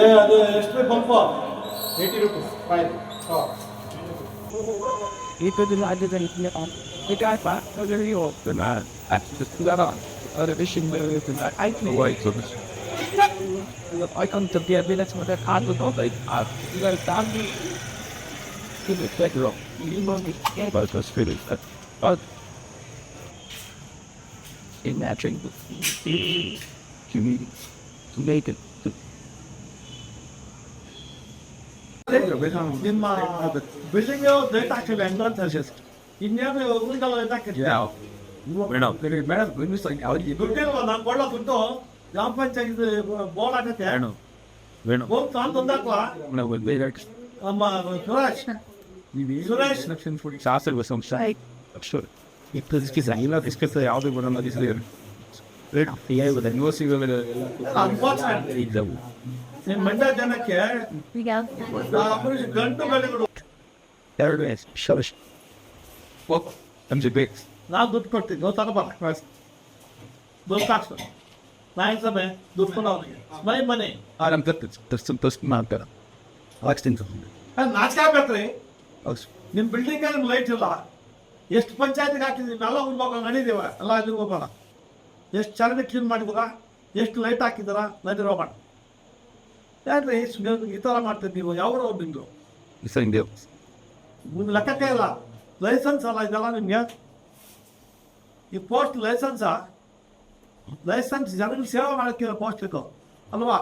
ಏ ಅದು ಎಷ್ಟು ಬಂಪು ಏಯ್ಟಿ ರುಪೀಸ್ ಫೈನ್ ಹಾಂ Itu dulu ada dari punya on. Itu apa? Kalau dari yo, benar. Itu sudah ada. Ada vision dari benar. I know why itu. I kan terbiasa bila semua ada kartu tu, baik. Juga tahu. Itu tak lo. Ini mau ni. Bagus spirit. But imagine community to make it. ನಿಮ್ಮ building rate ಹಾಕಿಲ್ಲ entrance ಹರ್ಷಸ್ ಇನ್ನೇನು ಉಳಿದಲ್ಲ rate ಹಾಕಿದ್ಯಾ how you ದುಡ್ಡಿಲ್ವ ನಾನು ಕೊಳ್ಳೋ ದುಡ್ಡು ಗ್ರಾಮ ಪಂಚಾಯತ್ ಬೋರ್ಡ್ ಆಗತ್ತೆ Madam, madam. ತಾನು ತಂದಾಕ್ವಾ No, but later. ನಮ್ಮ Suresh Suresh Section 40. Sasser was some side. I'm sure. If this is a hila, this is a ಯಾವುದೇ ನಿಮ್ಮ ಮಂಡ್ಯ ಜನಕ್ಕೆ ಗಂಟು ಬೆಲೆಗಳು ಎರಡು. ನಾವು ದುಡ್ಡು ಕೊಡ್ತೀವಿ ನಾವು ತಗೋಬಾರ ದುಡ್ಡು ಹಾಕ್ಸು ನಾಯಿ ಸಭೆ? ದುಡ್ಡು ಕೊಡು ಅವನಿಗೆ. ಮೈ ಮನೆ. ಆರಾಮ್. I'll extend ನಾಚಿಕೆ ಆಗ್ಬೇಕ್ರಿ. ನಿಮ್ಮ ಬಿಲ್ಡಿಂಗ್ ನಿಮ್ಗೆ ಲೈಟ್ ಇಲ್ಲ. ಎಷ್ಟು ಪಂಚಾಯತ್ಗೆ ಹಾಕಿದ್ವಿ ನಾವೆಲ್ಲ ಹೋಗ್ಬೇಕು ನಡೀದೇವ ಎಲ್ಲ ಇಲ್ಲಿಗೆ ಹೋಗೋಣ ಎಷ್ಟು ಚರಂಡಿ ಕ್ಲೀನ್ ಮಾಡಿದ್ರ ಎಷ್ಟು ಲೈಟ್ ಹಾಕಿದಾರ? ನದಿ ಹೋಗೋಣ. ಯಾಕ್ರಿ ಸುಮ್ನೆ ಈ ಥರ ಮಾಡ್ತೀರಿ ನೀವು? ಯಾವ ನಿಮ್ಮದು. ನಿಮ್ಗೆ ಲೆಕ್ಕಕ್ಕೆ ಇಲ್ಲ. ಲೈಸೆನ್ಸ್ ಅಲ್ಲ ಇದೆಲ್ಲ ನಿಮಗೆ? ಈ ಪೋಸ್ಟ್ ಲೈಸೆನ್ಸಾ? ಲೈಸೆನ್ಸ್ ಜನರಿಗೆ ಸೇವೆ ಮಾಡೋಕ್ಕಿಲ್ಲ ಪೋಸ್ಟ್ ಇದು ಅಲ್ವಾ?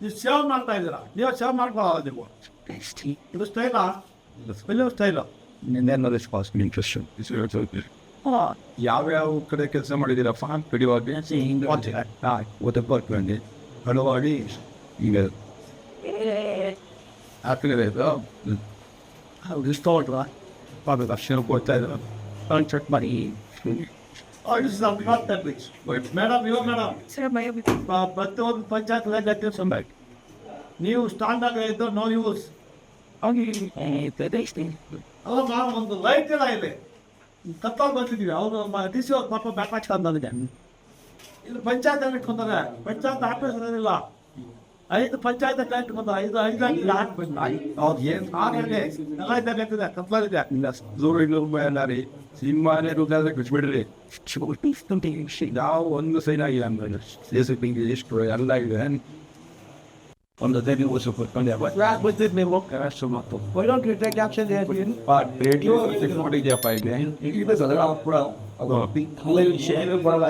ನೀವು ಸೇವೆ ಮಾಡ್ತಾ ಇದ್ದೀರಾ? ನೀವು ಸೇವೆ ಮಾಡ್ಕೊಳ್ಳಲ್ಲ ನೀವು? ಇದು ಸ್ಟೈಲಾ your topic? ಯಾವ್ಯಾವ ಕಡೆ ಕೆಲಸ ಮಾಡಿದ್ದೀರಾ ಫಾರ್ಮ್ ಹಿಡಿಯುವಾಗ what about ಬಂದು ಹಲವಾಡಿ ಈಗ ಆಗ್ತಿದೆ ಇಷ್ಟೋಲ್ರ ಪಾಪ ಅಕ್ಷರ ಕೊಡ್ತಾ ಇದ್ರು. ನಾನು ಚೆಕ್ ಮಾಡಿ. ಮೇಡಮ್ ಇವಾಗ ಮೇಡಮ್ ಪ್ರತಿಯೊಂದು ಪಂಚಾಯತ್ ಲೆಕ್ಕ ಸಂಬಾಗಿ ನೀವು ಸ್ಟಾಂಡ್ ಆಗಿದ್ದು ನೋ ಯೂಸ್ ಅಲ್ಲ ನಾವು ಒಂದು ಲೈಟ್ ಎಲ್ಲ ಇದೆ. ಬರ್ತಿದ್ದೀವಿ ಅವರು ಡಿ ಸಿ ಪಾಪ ಬ್ಯಾಕ್ ಹಾಕ್ಸ್ಕೊಂಡ್ಬಂದಿದೆ ಇಲ್ಲಿ ಪಂಚಾಯತ್ ಇಟ್ಕೊಂತಾರೆ ಪಂಚಾಯತ್ ಆಫೀಸ್ ಇರೋದಿಲ್ಲ ಐದು ಪಂಚಾಯತ್ ಇಟ್ಕೊಂಡು ಐದು ಐದು ಹಾಕ್ಬೇಕು ಅವ್ರು ಏನು ಹಾಗಾಗಿ ಎಲ್ಲ ಇದ್ದಾಗಿದೆ ಕತ್ಲಲ್ಲಿದೆ ಎಲ್ಲಾರಿ ಸಿನಿಮಾನೇ ರುದ್ರಾದ್ರೆ ಬಿಟ್ಬಿಡ್ರಿ ನಾವು ಒಂದು ಸೈನ್ ಆಗಿಲ್ಲ ಅಂದ್ರೆ ಎಷ್ಟು ಎಲ್ಲ ಇದೆ ಒಂದು ದೇವಿ ಓಸು ಕೊಟ್ಕೊಂಡೆ ಗೊತ್ತಿದ್ದು ನೀವು action there? ರೇಡಿಯೋ ನೋಡಿದ್ಯಪ್ಪ ಇದೆ ಕೂಡ ಅದು ಶೇರ್ ಬರಲ್ಲ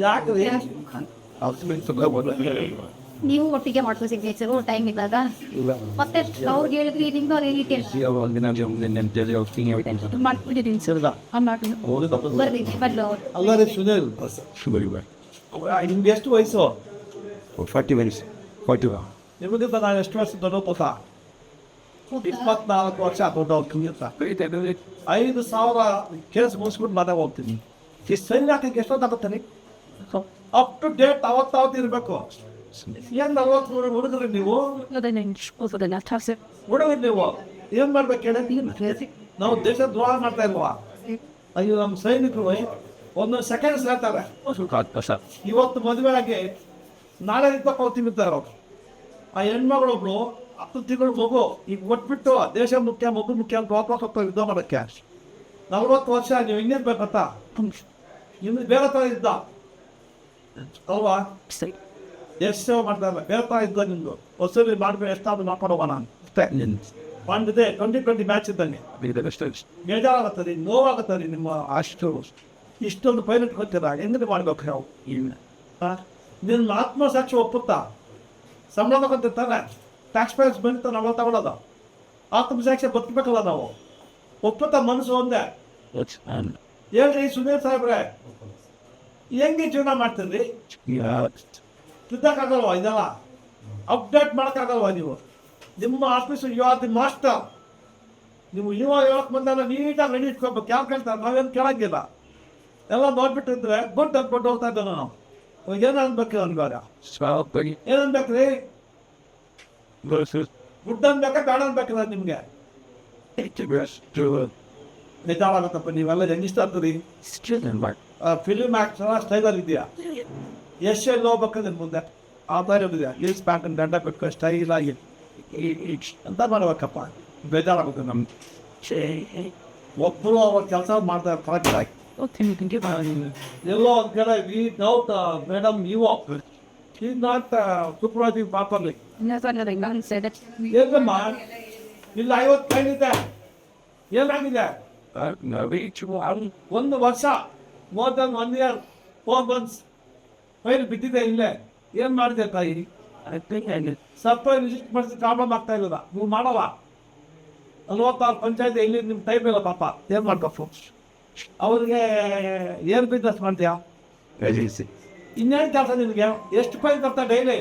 ಯಾಕೆ ನೀವು ಒಟ್ಟಿಗೆ ಮಾಡ್ಕೋ ಸಿಗ್ನೇಚರ್ ಟೈಮ್ ಇದ್ದಾಗ ಮತ್ತೆ ಅವ್ರಿಗೆ ಹೇಳಿದ್ರಿ ನಿಮ್ದು ಅವ್ರು ಸರ್ ಬರ್ರಿ ಬರ್ಲಿ ಅವ್ರು ಅಲ್ಲ ರೀ ಸುನಿಲ್ ನಿಮ್ಗೆ ಎಷ್ಟು ವಯಸ್ಸು ಫಾರ್ಟಿ ಮಿನಿಟ್ಸ್ ಫಾರ್ಟಿ ನಿಮಗಿಂತ ನಾನು ಎಷ್ಟು ವರ್ಷ ದೊಡ್ಡ ಪುಸ ಇಪ್ಪತ್ನಾಲ್ಕು ವರ್ಷ ದೊಡ್ಡ ಐದು ಸಾವಿರ ಕೇಸ್ ಮುಗಿಸ್ಬಿಟ್ಟು ಮನೆ ಹೋಗ್ತೀನಿ. ಈ ಸೈನ್ ಹಾಕಕ್ಕೆ ಎಷ್ಟೊತ್ತಾಗುತ್ತಾನೆ ಅಪ್ ಟು ಡೇಟ್ ಅವತ್ತಾವತ್ತು ಇರಬೇಕು. ಏನ್ ನಲ್ವತ್ತು ಮೂರು ಹುಡುಗರು ನೀವು? ಹುಡುಗರು ನೀವು. ಏನ್ ಮಾಡ್ಬೇಕು ಹೇಳಿ? ನಾವು ದೇಶ ದ್ರೋಹ ಮಾಡ್ತಾ ಇಲ್ವಾ? ಅಯ್ಯೋ ನಮ್ಮ ಸೈನಿಕರು ಒಂದು ಸೆಕೆಂಡ್ಸ್ ಹೇಳ್ತಾರೆ ಇವತ್ತು ಮದುವೆ ಆಗಿ ನಾಳೆ ಇದ್ದಕ್ಕೆ ಹೋಗ್ತೀನಿ ಅವರು ಆ ಹೆಣ್ಮಗಳೊಬ್ಳು ಹತ್ತು ತಿಂಗಳು ಮಗು ಈಗ ಒಟ್ಬಿಟ್ಟು ದೇಶ ಮುಖ್ಯ ಮಗು ಮುಖ್ಯ ಅಂತ ವಾಪಸ್ ಹೋಗ್ತಾರೆ ಯುದ್ಧ ಮಾಡೋಕ್ಕೆ ನಲ್ವತ್ತು ವರ್ಷ ನೀವು ಇನ್ನೇನು ಬೇಕಂತ? ಇನ್ನು ಬೇರೆ ಥರ ಇದ್ದ? ಅಲ್ವಾ? ಎಷ್ಟು ಸೇವೆ ಮಾಡ್ತಾ ಇಲ್ಲ ಬೇರೆ ಥರ ಇದ್ದ ನಿಮ್ದು. ಹೊಸರಿ ಮಾಡ್ಬೇಕು ಎಷ್ಟಾದ್ರು ಮಾಡ್ಕೊಂಡು ಹೋಗೋಣ ಅಷ್ಟೇ. ಒಂದಿದೆ ಟ್ವೆಂಟಿ ಟ್ವೆಂಟಿ ಮ್ಯಾಚ್ ಇದ್ದಂಗೆ. ಬೇಜಾರಾಗುತ್ತದೆ ನೋವಾಗುತ್ತದೆ ನಿಮ್ಮ ಅಷ್ಟು ಇಷ್ಟೊಂದು ಪೈಲಟ್ ಗೊತ್ತಿಲ್ಲ ಹೆಂಗಿದೆ ಮಾಡ್ಬೇಕು ನಾವು? ಇಲ್ಲ. ನಿನ್ನ ಆತ್ಮಸಾಕ್ಷಿ ಒಪ್ಪುತ್ತಾ? ಸಂಬಳ ತಗೊಂತಿರ್ತಾನೆ ಟ್ಯಾಕ್ಸ್ ಪೇಯರ್ಸ್ ಬಂದಿತ್ತು ನಾವು ತಗೊಳ್ಳೋದು ಆತ್ಮಸಾಕ್ಷಿ ಬದುಕಬೇಕಲ್ಲ ನಾವು? ಒಪ್ಪುತ್ತಾ ಮನಸ್ಸು ಒಂದೇ? ಹೇಳ್ರಿ ಸುನೀಲ್ ಸಾಹೇಬ್ರೆ. ಹೆಂಗೆ ಜೀವನ ಮಾಡ್ತೀರಿ ತಿದ್ದಕ್ಕಾಗಲ್ವ ಇದೆಲ್ಲ? ಅಪ್ಡೇಟ್ ಮಾಡೋಕ್ಕಾಗಲ್ವಾ ನೀವು? ನಿಮ್ಮ office you are the master ನೀವು ಯುವ ಹೇಳಕ್ ಬಂದಾಗ ನೀಟಾಗಿ ರೆಡಿ ಇಟ್ಕೋಬೇಕು. ಯಾವ ಕೇಳ್ತಾರೆ? ನಾವೇನು ಕೇಳಂಗಿಲ್ಲ. ಎಲ್ಲ ನೋಡ್ಬಿಟ್ಟಿದ್ರೆ ಗುಡ್ ಅನ್ಕೊಂಡು ಹೋಗ್ತಾ ಇದ್ದೆ ನಾನು. ಇವಾಗ ಏನು ಅನ್ಬೇಕು ಅನ್ಬಾರ ಏನು ಅನ್ಬೇಕ್ರಿ ಗುಡ್ ಅನ್ಬೇಕಾ ಬೇಡ ಅನ್ಬೇಕಲ್ಲ ನಿಮಗೆ? ನಿಜವಾಗತ್ತಪ್ಪ ನೀವೆಲ್ಲ ಹೆಂಗಿಷ್ಟ ಆಗ್ತದೆ ಫಿಲ್ಮ್ ಆಕ್ಟರ್ ಸ್ಟೈಲರ್ ಇದೆಯಾ ಎಷ್ಟು ಎಲ್ಲಿ ಹೋಗ್ಬೇಕಂದ್ರೆ ಮುಂದೆ. ಆ ಥರ ಇದೆ ಇಲ್ಸ್ ಪ್ಯಾಂಟ್ ದಂಡ ಬೇಕು ಸ್ಟೈಲ್ ಆಗಿ. ಅಂತ ಮಾಡ್ಬೇಕಪ್ಪ? ಬೇಜಾರಾಗುತ್ತೆ ನಮ್ಗೆ. ಒಬ್ಬರು ಅವ್ರ ಕೆಲಸ ಮಾಡ್ತಾ ಇರ್ತಾರೆ. ಎಲ್ಲೋ ಒಂದು ಕಡೆ ವಿ ಡೌಟ್ ಮೇಡಮ್ ನೀವು ಈಸ್ ನಾಟ್ ಸೂಪರ್ವೈಸಿಂಗ್ ಪ್ರಾಪರ್ಲಿ ಏನಮ್ಮ ಇಲ್ಲ ಐವತ್ತು ಫೈನ್ ಇದೆ ಏನಾಗಿದೆ ಒಂದು ವರ್ಷ more than one year four months file ಬಿದ್ದಿದೆ ಇಲ್ಲೇ ಏನ್ ಮಾಡಿದೆ ತಾಯಿ ಸ್ವಲ್ಪ ರಿಜಿಸ್ಟ್ ಮಾಡಿಸಿ ಪ್ರಾಬ್ಲಮ್ ಆಗ್ತಾ ಇಲ್ಲ ನೀವು ಮಾಡವ ನಲ್ವತ್ತಾರು ಪಂಚಾಯತ್ ಇಲ್ಲಿ ನಿಮ್ಮ ಟೈಮ್ ಇಲ್ಲ ಪಾಪ ಏನ್ ಮಾಡ್ಬೇಕು ಅವ್ರಿಗೆ ಏನು ಬಿಸ್ನೆಸ್ ಮಾಡ್ತೀಯಾ? ಇನ್ನೇನು ಕೆಲಸ ನಿಮಗೆ? ಎಷ್ಟು ಪೈ ಬರ್ತಾ ಡೈಲಿ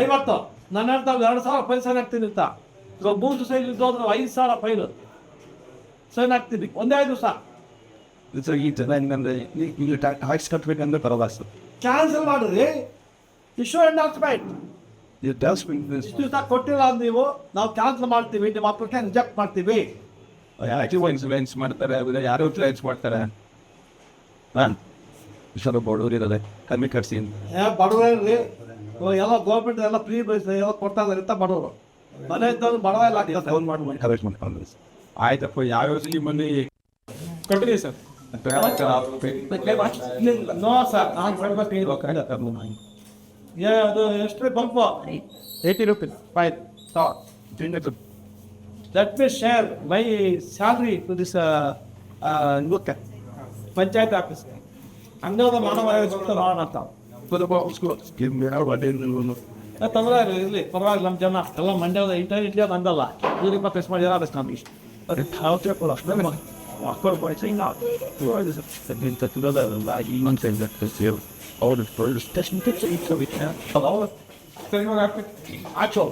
ಐವತ್ತು. ನನ್ನ ಹೇಳ್ತಾವ್ ಎರಡು ಸಾವಿರ ಫೈಲ್ ಸೈನ್ ಆಗ್ತೀನಿ ಅಂತ. ಇವಾಗ ಮೂರು ಇದ್ದು ಅಂದ್ರೆ ಐದು ಸಾವಿರ ಫೈಲ್. ಸೈನ್ ಹಾಕ್ತೀನಿ. ಒಂದೇ ಐದು ದಿವಸ. ಹಾಕ್ಸ್ಕಟ್ಬೇಕಂದ್ರೆ ಪರವಾಗಿಲ್ಲ ಕ್ಯಾನ್ಸಲ್ ಮಾಡಿರಿ. ಇಶ್ಯೂ ಎಂಡಾಕ್ಸ್ಮೆಂಟ್ ಇಷ್ಟು ದಿವಸ ಕೊಟ್ಟಿಲ್ಲ ಅಂದ್ ನೀವು. ನಾವು ಕ್ಯಾನ್ಸಲ್ ಮಾಡ್ತೀವಿ. ನಿಮ್ಮ ಅಪ್ಲಿಕೇಶನ್ ರಿಜೆಕ್ಟ್ ಮಾಡ್ತೀವಿ. ಇನ್ಸೂರೆನ್ಸ್ ಮಾಡ್ತಾರೆ ಯಾರು ಯಾರೋ ಇನ್ಸೂರೆನ್ಸ್ ಮಾಡ್ತಾರೆ? ಹಾಂ? ಸ್ವಲ್ಪ ಬಡವ್ರು ಇರೋದೆ ಕಮ್ಮಿ ಕಟ್ಸಿ ಬಡವ್ರಿ ಎಲ್ಲ ಗೌರ್ಮೆಂಟ್ ಎಲ್ಲ ಫ್ರೀ ಬಸ್ ಎಲ್ಲ ಕೊಡ್ತಾ ಇದಾರೆ ಅಂತ ಬಡವರು. ಮನೆ ಇದ್ದವ್ರು ಬಡವ ಇಲ್ಲ ಫೋನ್ ಮಾಡಿ ಕಲೆಕ್ಟ್ ಮಾಡ್ಕೊಂಡು ಆಯ್ತಪ್ಪ ಯಾವ ಯೋಜನೆ ಮನೆ? ಕೊಟ್ಟಿದ್ದೀವಿ ಸರ್. ನೋ ಸರ್ ನಾನು ಕೊಡ್ಬೇಕು ಏ ಅದು ಎಷ್ಟು ಬಂಪು eighty rupees five let me share my salary to this ಗೊತ್ತೆ ಪಂಚಾಯತ್ ಆಫೀಸ್ ಹಂಗಾದ ಮಾನವ ನೋಡೋಣ ಅಂತ ತೊಂದರೆ ಇರಲಿ ಪರವಾಗಿಲ್ಲ ನಮ್ಮ ಜನ. ಎಲ್ಲ ಮಂಡ್ಯದ ಇಂಟರ್ ಇಂಡಿಯಾ ಬಂದಲ್ಲ ಇವ್ರಿಗೆ ಮತ್ತೆ ಮಾಡಿ ಯಾರು ನಮ್ಗೆ ಇಷ್ಟ. ಆಚೋ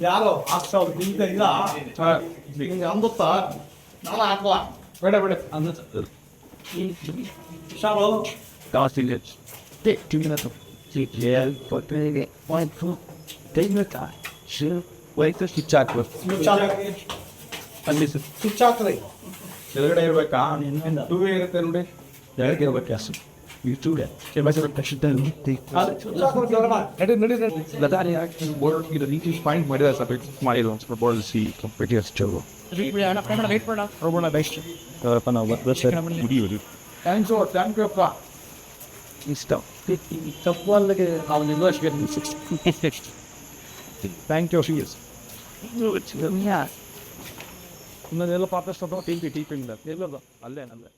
ಯಾರೋ ಹಾಕ್ಸೋ ಈಗ ಇಲ್ಲ ನಿಂಗೆ ಅಂದುತ್ತಾ? ನಾನು ಹಾಕುವ. ಬೇಡ ಬೇಡ. ಅಂದ ಶಾಲು. ಸ್ವಿಚ್ ಹಾಕ್ರಿ. ಕೆಳಗಡೆ ಇರ್ಬೇಕಾ? ಟೂ ಇರುತ್ತೆ ನೋಡಿ. ಕೆಳಗೆ ಇರ್ಬೇಕು ಗ್ಯಾಸ್ ಈ ಟೂ ವೇ ಅದು ಸ್ವಿಚ್ ಹಾಕ್ರಿ ಕೆಳಗಡೆ. ನಡಿ ನಡಿ ನಡಿ ಬೋರ್ಡ್ ಪಾಯಿಂಟ್ ಮಾಡಿದ ಸರ್ ಮಾಡಿಲ್ಲ ಸ್ವಲ್ಪ ಬೋರ್ಡ್ ಸಿ ಕಂಪ್ಲೀಟ್ ಅಷ್ಟು ಮುಡಿಯೋದು ಥ್ಯಾಂಕ್ಸ್ ಥ್ಯಾಂಕ್ ಯು ಅಪ್ಪ ಇಷ್ಟ ತಪ್ಪಲ್ಲಿಗೆ ನಾವು ನಿಲ್ಲೋಷ್ಗೆ ಥ್ಯಾಂಕ್ ಯು ಸೀರಿಯಸ್ ಇನ್ನೊಂದೆಲ್ಲ ಪಾಪ ಟೀಪಿ ಟೀಪಿಂಗ್ ಎಲ್ಲದ ಅಲ್ಲೇ ಅಲ್ಲೇ